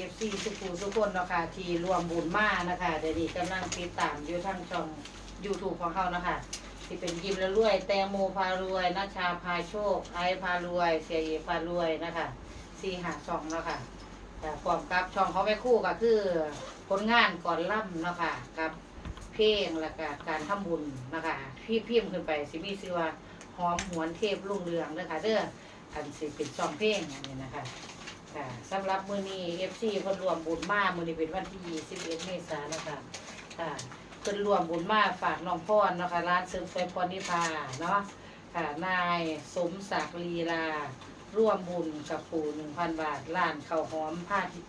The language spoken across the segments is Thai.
เอฟซีสุภูสุคนเนาะค่ะที่รวมบุญมานะคะเดี๋ยวนี้กำลังติดตามอยู่ทางช่อง YouTube ของเขานะคะที่เป็นยิมแล้วรวย แตงโมพารวยนัชชาพาโชค ไอพารวย เสียเอพารวยนะคะสี่หาช่องนะค่ะแต่พร้อมกับช่องเขาไม่คู่ก็คือผลงานก่อนล่ำเนาะค่ะกับเพลงและก็การทำบุญนะคะพี่พิมพ์ขึ้นไปสิมีชื่อว่าหอมหวนเทพรุ่งเรืองเด้อค่ะเด้ออันสิเป็นช่องเพลงอันนี้นะคะ ค่ะสำหรับมือนี้เอฟซีคนรวมบุญมามือนี้เป็นวันที่21เมษายนนะคะค่ะเพิ่นรวมบุญมาฝากน้องพรเนาะคะร้านเสริมสวยพรนิพาเนาะค่ะนายสมศักดิ์ลีลา ร่วมบุญกับปู่หนึ่งพันบาทร้านข้าวหอมผ้าทิ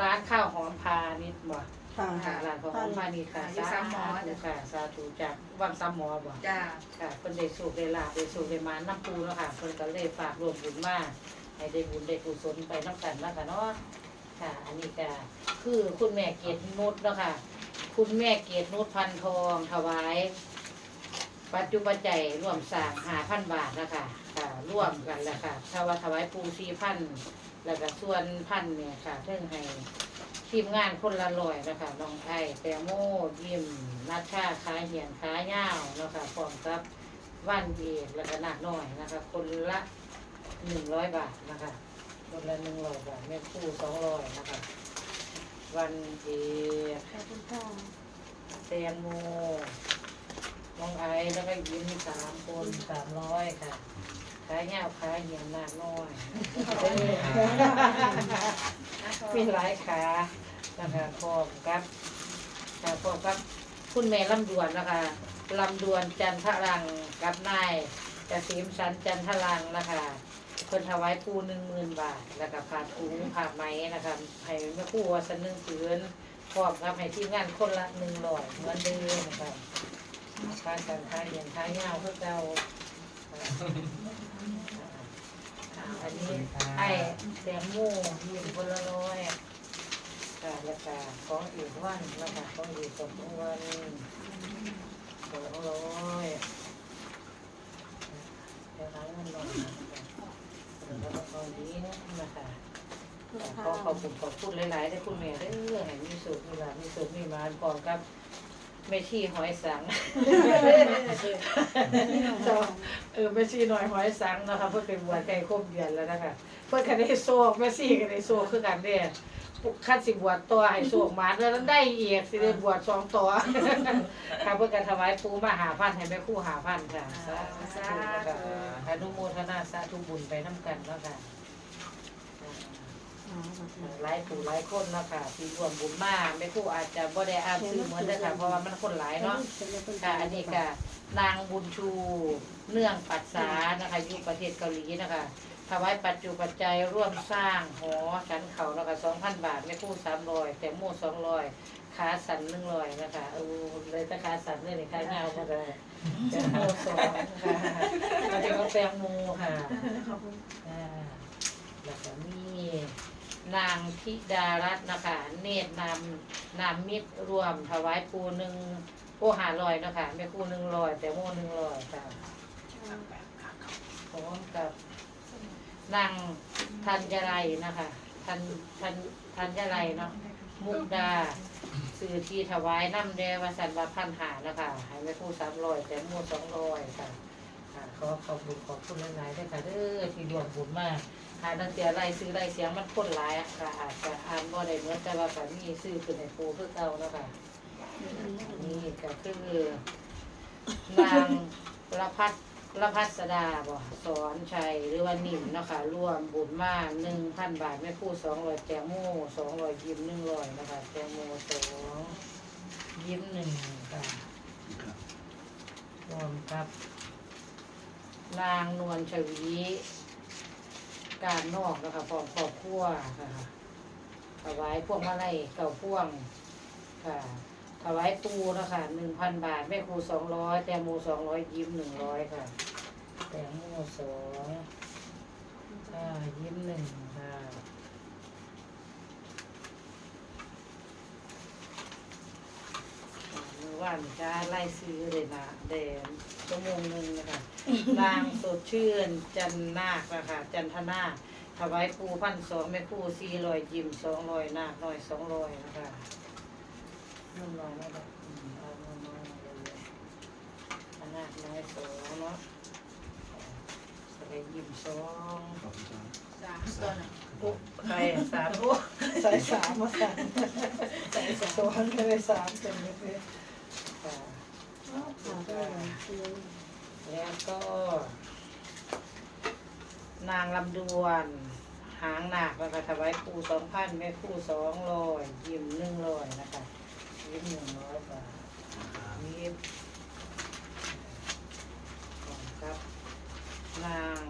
ร้านข้าวหอมพาณิชย์บ่ค่ะ ค่ะร้านข้าวหอมพาณิชย์ค่ะอยู่ซ้ำหมอธุค่ะสาธุจากวังซ้ำหมอบ่ จ้า ค่ะเพิ่นได้สูกได้ลาบได้สูกได้มาน้ำปูแล้วค่ะเพิ่นก็เลยฝากรวมบุญมา ให้ได้บุญได้กุศลไปน้ำกันแล้วค่ะเนาะค่ะ อันนี้ก็คือคุณแม่เกียรตินุชเนาะค่ะ คุณแม่เกียรตินุชพันทองถวาย ปัจจุปัจจัยร่วมสร้างหาพันบาทนะคะค่ะร่วมกันแหละค่ะถ้าว่าถวายปูสีพันแล้วก็ส่วนพันเนี่ยค่ะเพิ่งให้ทีมงานคนละลอยนะคะน้องไอแตงโมยิมนัชชาขาเหียนขาเง่าวเนาะคะพร้อมกับวันเอกและขนาดน้อยนะคะ คนละ หนึ่งร้อยบาทนะคะคนละหนึ่งร้อยบาทแม่คู่สองร้อยนะคะ วันเอกขอบคุณค่ะแตงโมน้องไอซ์แล้วก็ยิ้มสามคนสามร้อยค่ะ ขายเงาขายเหียนหน้าน้อยมีหลายขานะคะพร้อมกับค่ะพร้อมกับคุณแม่ลำดวนนะคะลำดวนจันทรังกับนายเกษมสันจันทรังนะคะ เพิ่นถวายปูหนึ่งหมื่นบาท แล้วก็ผ่าถุงผ่าไหมนะคะให้แม่ครู่ว่าสันหนึ่งผืนพร้อมกับให้ทีมงานคนละหนึ่งร้อยเหมือนเดิมนะคะค่าการค้าเหียนค้าเงาเพื่อเราอ่าอันนี้ไอ้แตงโมยืนคนละร้อยค่ะแล้วก็ของอีกวันแล้วก็ของอีกสองวันสองร้อยเดี๋ยวร้านมันลงนะคะแล้วก็ตอนนี้นะคะข อขอบคุณขอบคุณหลายๆได้คุณแม่ได้เรื่องให้มีสุขมีลาภมีสุขมีมาพร้อมกับแม่ชีหอยสัง เออแม่ชีหน่อยหอยสังนะคะเพื่อเป็นบวชใกล้ครบเดือนแล้วนะคะเพื่อนกันได้โซกแม่ซี่กันได้โซกคือกันเด้ขั้นสิบวชตัวให้โซกหมาแล้วนั้นได้อีกสิได้บวชสองตัวค่ะเพื่อนกันถวายปูมาหาพันให้แม่ครู่หาพันค่ะสาธุค่ะอนุโมทนาสาธุบุญไปน้ำกันเนาะค่ะ หลายปู่หลายคนเนาะค่ะที่รวมบุญมาแม่ครู่อาจจะบ่ได้อ่านชื่อเหมือนเด้อค่ะเพราะว่ามันคนหลายเนาะค่ะอันนี้ก็นางบุญชูเนื่องปัสสานะคะอยู่ประเทศเกาหลีนะคะถวายปัจจุปัจจัยร่วมสร้างหอชั้นเขานะคะสองพันบาทแม่คู่สามร้อยแต่โม่สองร้อยขาสันหนึ่งร้อยนะคะเออเลยแต่ขาสันเลยนี่ขาเงาก็ได้แต่โม่สองค่ะมาถึงก็แตงโมค่ะขอบคุณอ่าแล้วก็มี นางธิดารัตน์นะคะเนตรนามนามมิตรรวมถวายปูหนึ่งโอหาลอยนะคะแม่ปูหนึ่งลอย แต่โมหนึ่งลอยค่ะพร้อมกับนางธัญไรนะคะทันทันธัญไรเนาะมุกดาสื่อที่ถวายน้ำแดงวสันวาพันหานะคะให้แม่ปูสามลอยแต่โมสองลอย ขอขอบคุณขอบคุณหลายๆด้วยค่ะเด้อที่รวมบุญมากหาตั้งแต่ไรซื้อไรเสียงมันคนหลายอะค่ะอาจจะอ่านบ่ได้เหมือนแต่ว่าก็มีซื้อเป็นในปูคือเก่าแล้วค่ะนี่ก็คือนางละพัฒละพัสดาบ่สอนชัยหรือว่านิ่มเนาะค่ะรวมบุญมาหนึ่งพันบาทไม่พูดสองร้อยแตงโมสองร้อยยิ้มหนึ่งร้อยนะคะแตงโมสองยิ้มหนึ่งค่ะรวมกับ นางนวลชวี การนอกนะคะพร้อมครอบครัวค่ะถวายพวงมาลัยเก่าพ่วงค่ะถวายปูนะคะหนึ่งพันบาท แม่ครูสองร้อยแตงโมสองร้อยยิ้มหนึ่งร้อยค่ะ แตงโมสองค่ะยิ้มหนึ่งค่ะมือว่านจะไล่ซื้อเลยนะเดนชั่วโมงหนึ่งนะคะนางสดชื่น จันนาคนะคะจันทนาคถวายปูพันสองแม่ครูสี่ร้อยยิมสองร้อยนาคน้อยสองร้อยนะคะนุ่มน้อยนะแบบอืมเอานุ่มน้อยมาเลยอันนาคน้อยสองเนาะสบายยิมสองขอบคุณครับสามตัวน่ะปุ๊บใครสามปุ๊บใส่สามมาใส่ใส่สองเลยสามเป็นเลย แล้วก็ นางลำดวน หางหนักนะคะถวายครูสองพันแม่ครูสองร้อยยิ้มหนึ่งร้อยนะคะยิ้มหนึ่งร้อยบาทยิ้มก่ครับ นาง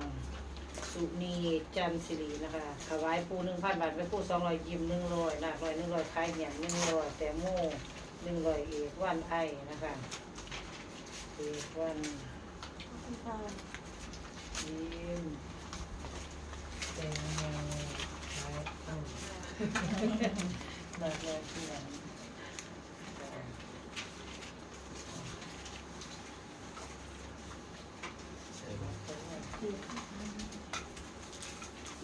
สุนีจันทร์ศิรินะคะถวายปูหนึ่งพันบาทแม่ครูสองร้อยยิ้มหนึ่งร้อยหนักร้อยหนึ่งร้อยคล้ายเหนียงหนึ่งร้อยแต่โม่ จึงร้อยเอกวันไอนะคะเอกวันยิ้มแตงโมขายต้มดอกไม้เทียน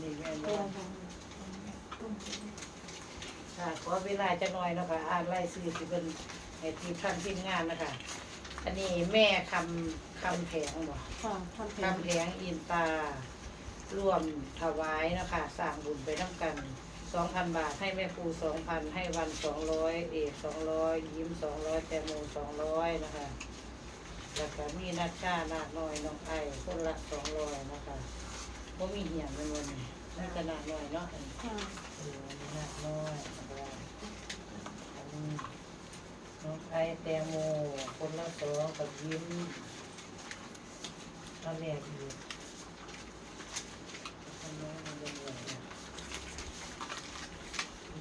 นี่แม่นบ่ ค่ะขอเวลาจะหน่อยเนาะคะอ่านไล่ซื้อสิเป็นให้ทีมท่านทีมงานนะคะ อันนี้แม่คำคำแผงบ่คำแผงอินตา ร่วมถวายนะคะสร้างบุญไปน้ำกันสองพันบาทให้แม่ครูสองพันให้วันสองร้อยเอกสองร้อยยิ้มสองร้อยแตงโมสองร้อยนะคะ แล้วก็มีนักชานาคน้อยน้องไอคนละสองร้อยนะคะว่ามีเหี่ยงในวันนี้ นี่ขนาดน้อยเนาะอันนี้เอออันนี้นาคน้อยนะคะอันนี้น้องไอแตงโมคนละสองกับยิ้มเอาแรกอีกทำไมมันเป็นอย่างนี้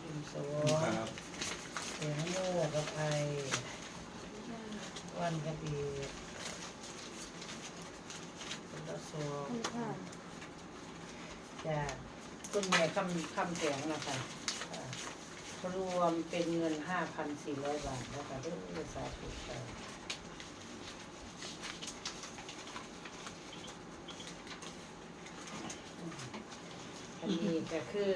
ยิมสขวอบคุณครับ เสียงโม่กับไอ วันกับอีกเป็นละสองจ้า คุณแม่คำคำแสงนะคะอ่ารวมเป็นเงินห้าพันสี่ร้อยบาทนะคะเด้วยสาธุค่ะอันนี้ก็คือ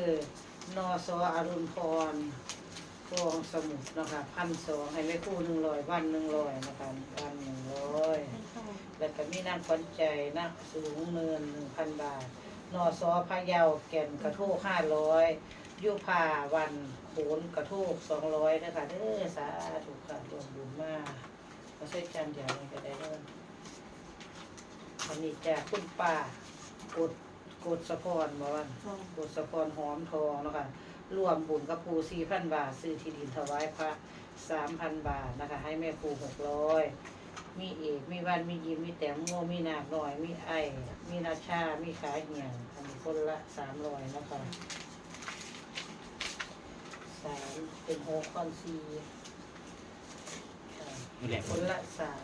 นอสออรุณพรกองสมุทรนะคะพันสองให้แม่ครู่หนึ่งร้อยวันหนึ่งร้อยนะคะวันหนึ่งร้อยแล้วก็มีนางขวัญใจนักสูงเนินหนึ่งพันบาท นอสอพะเยาแก่นกระโทกห้าร้อยยุพาวันโขนกระโทกสองร้อยนะคะเด้อสาธุค่ะรวมบุญมากมาช่วยจานอย่างนี้ก็ได้เด้ออันนี้จากคุณป้ากดกดสะพรมาวันกดสะพรหอมทองเนาะคะรวมบุญกับปูสี่พันบาท ซื้อที่ดินถวายพระสามพันบาทนะคะ ให้แม่ครูหกร้อย มีเอกมีวันมียิ้มมีแต้มโมมีนาคหน่อยมีไอ มีนาชา มีขาเหี่ยงอันนี้คนละสามร้อยนะคะสามเป็นหกคอนซีค่ะนี่แหละคนละสาม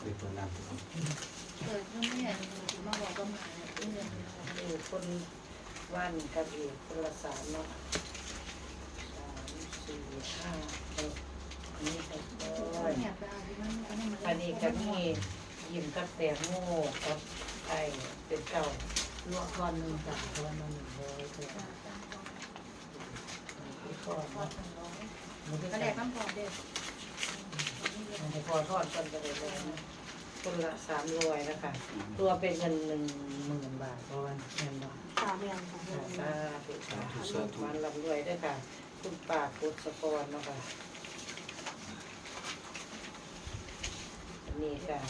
เป็นตัวนำเกิดถ้าไม่อยากจะมาบอกก็มาเนี่ยเงินนี่คนวันกับเอกคนละสามเนาะสามสี่ห้าหกอันนี้หกร้อย เนี่ยไปเอาที่มันอันนั้นมา อันนี้ก็มี ยิ้มกับแตงโมกับไอ้เป็นเก่าลวกทอนหนึ่งสามทอนหนึ่งร้อยเท่าไหร่ที่ทอดพอเนะมันก็ก็แดได้กข้ามพอเด็กมันพอทอดกันไปเลยนะคนละสามร้อยนะคะรวเป็นเงินหนึ่งหมื่นบาทเพราะวันเงินเนาะสามอย่างค่ะสาธุสาธุมันลำรวยด้วยค่ะ คุณป้าพุทธสกรเนาะค่ะ นนี้ค่ะ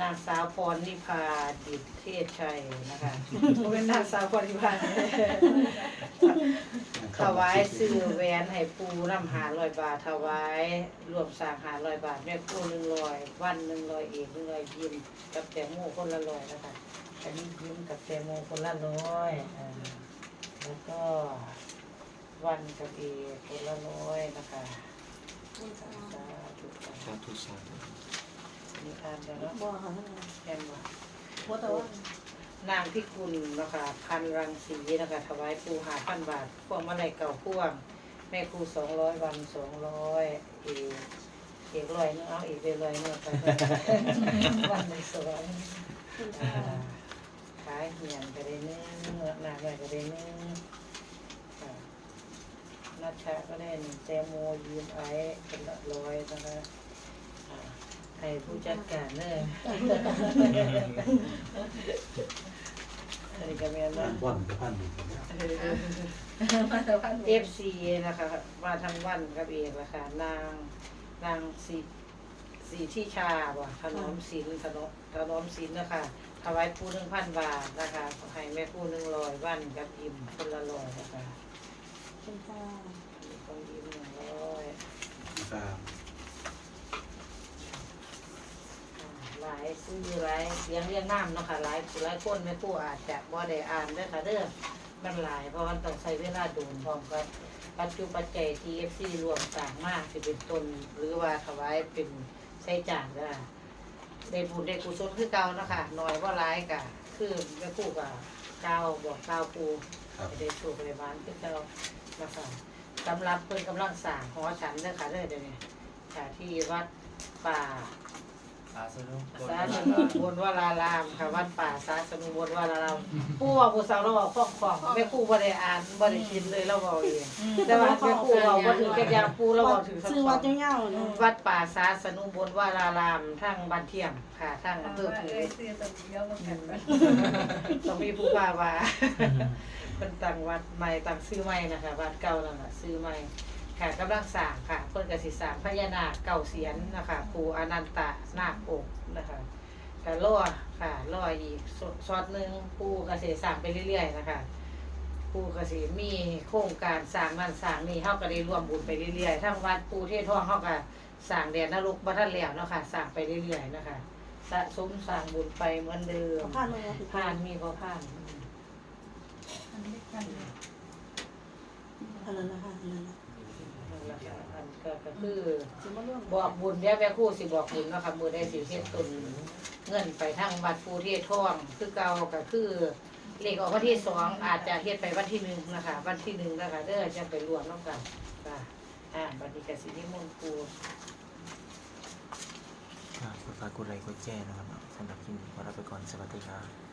นางสาวพรนิพาดิษเทศชัยนะคะเป็นนางสาวพรนิพาถวายซื้อแหวนให้ปูน้ำหาลอยบาทถวายรวมสร้างหาลอยบาทแม่ปูหนึ่งลอย วันหนึ่งลอยเอกหนึ่งลอยยิ้มกับแตงโมคนละลอยนะคะอันนี้ยิ้มกับแตงโมคนละร้อยอ่าแล้วก็วันกับเอกคนละร้อยนะคะสาธุค่ะสาธุ สาธุมีอ่านแล้วเนาะบ่ค่ะแม่นว่าเพราะแต่ว่านางพิกุลนะคะพันรังสีนะคะถวายปูหาพันบาทพวงมาลัยเก่าพ่วง แม่ครูสองร้อยวันสองร้อยเอกเอกร้อยเนาะเอาเอกไปร้อยเนาะไปวันหนึ่งสองคุณอ่าค่ขาเหียนก็ได้หนึ่งเงือกหน้าก็ได้หนึ่งค่ะนัชชาก็ได้หนึ่งแตงโมยืมไอ้เป็นละร้อยนะคะอ่า ให้ผู้จัดการเนอะอันนี้ก็แม่นบ้านะนบ่อนจะพันหนึ่งนะมาแต่พันเอฟซีนะคะมาทั้งวันกับเอกละค่ะนางนางสีสีที่ชาว่ะถนอมศิลป์ถนอมถนอมศิลป์นะคะถวายผู้หนึ่งพันบาทนะคะให้แม่ผู้หนึ่งร้อยวันกับอิ่มคนละร้อยนะคะเป็นค่ะต้องยิ้มหนึ่งร้อยครับ หลายซื้อหลายเลี้ยงเลี้ยงน้ำเนาะค่ะหลายหลายคนแม่ผู้อาจจะบ่ได้อ่านเด้อค่ะเด้อมันหลายเพราะมันต้องใช้เวลาโดนพร้อมกับปัจจุปัจจัยที่เอฟซีรวมต่างมากที่เป็นต้นหรือว่าถวายเป็นใช้จ่ายได้ได้บุญได้กุศลคือเก่าเนาะคะหน่อยว่าร้ายกะคือแม่ผู้กับเก้าบอกเก้าปูครับจะได้สูบไปบ้านคือเก่านะคะสำหรับเพิ่นกำลังสร้างหอฉันเด้อค่ะเด้อเดี๋ยวนี้ค่ะที่วัดป่า สาธุสาสนุบนวารารามค่ะวัดป่าสาสนุบนวารารามผู้ว่าผู้สาวเราบอกฟ้องของแม่ครูบ่ได้อ่านบ่ได้คิดเลยเราบอกเองแต่ว่าแม่ครู่เราบ่ถึงกับยาปูเราบอกถึงสักซื้อวัดเจ้าๆเนาวัดป่าสาสนุบนวารารามทั้งบ้านเทียมค่ะทั้งอำเภอถือเต้องมีผู้ว่าว่าเป็นตั้งวัดใหม่ตั้งซื้อใหม่นะคะวัดเก่านั่นน่ะซื้อใหม่ ค่ะกำลังสร้างค่ะเพิ่นก็สิสร้างพญานาคเก่าเสียนนะคะปู่อนันตนาคองค์นะคะก็รอค่ะรออีกสซอดหนึงปู่ก็สิสร้างไปเรื่อยๆนะคะปู่ก็สิมีโครงการสร้างนั่นสร้างนี่เฮาก็ได้ร่วมบุญไปเรื่อยๆทั้งวัดปู่เทศทองเฮาก็สร้างแดนนรกบ่ทันแล้วเนาะค่ะสร้างไปเรื่อยๆนะคะสะสมสร้างบุญไปเหมือนเดิมเขาพลาดมาแล้วผ่านมีพอผ่านอันนี้กันอันนั้นนะคะอันนั้นนะ นั่นแหละค่ะอัน ก็ก็คือบอกบุญเดี๋ยวแม่ครู่สิบอกบุญเนาะค่ะมือได้สิเฮ็ดตุนเงินไปทางบัตรผู้เทศท่องคือเก่าก็คือเลขออกวันที่สองอาจจะเฮ็ดไปวันที่หนึ่งนะคะวันที่หนึ่งนะคะเด้อจะไปรวมน้ำกันค่ะอ่าบัดนี้กสินิมนต์ครูฝากกดไลค์กดแชร์นะครับสำหรับคลิปนี้ขอลาไปก่อนสวัสดีครับ